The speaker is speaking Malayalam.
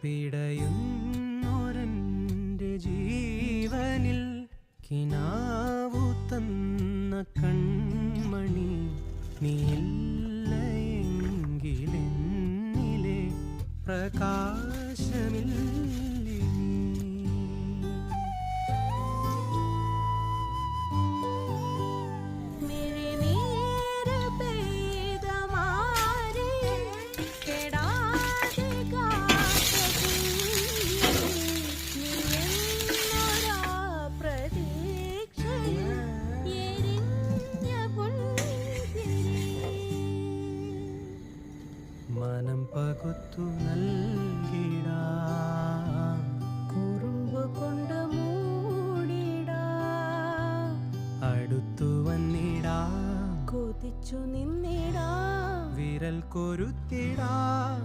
പിടയുന്നൊരന്റെ ജീവനിൽ കിനാവു തന്ന കൺമണി നീയില്ലയെങ്കിലെന്നിലെ പ്രകാശമില്ലേ. മനം പകുത്തു നൽകിടാ. കുറുമ്പ് കൊണ്ട് മൂടിടാ. അടുത്തു വന്നിടാ. കൊതിച്ചു നിന്നിടാ. വിരൽ കൊരുത്തിടാ.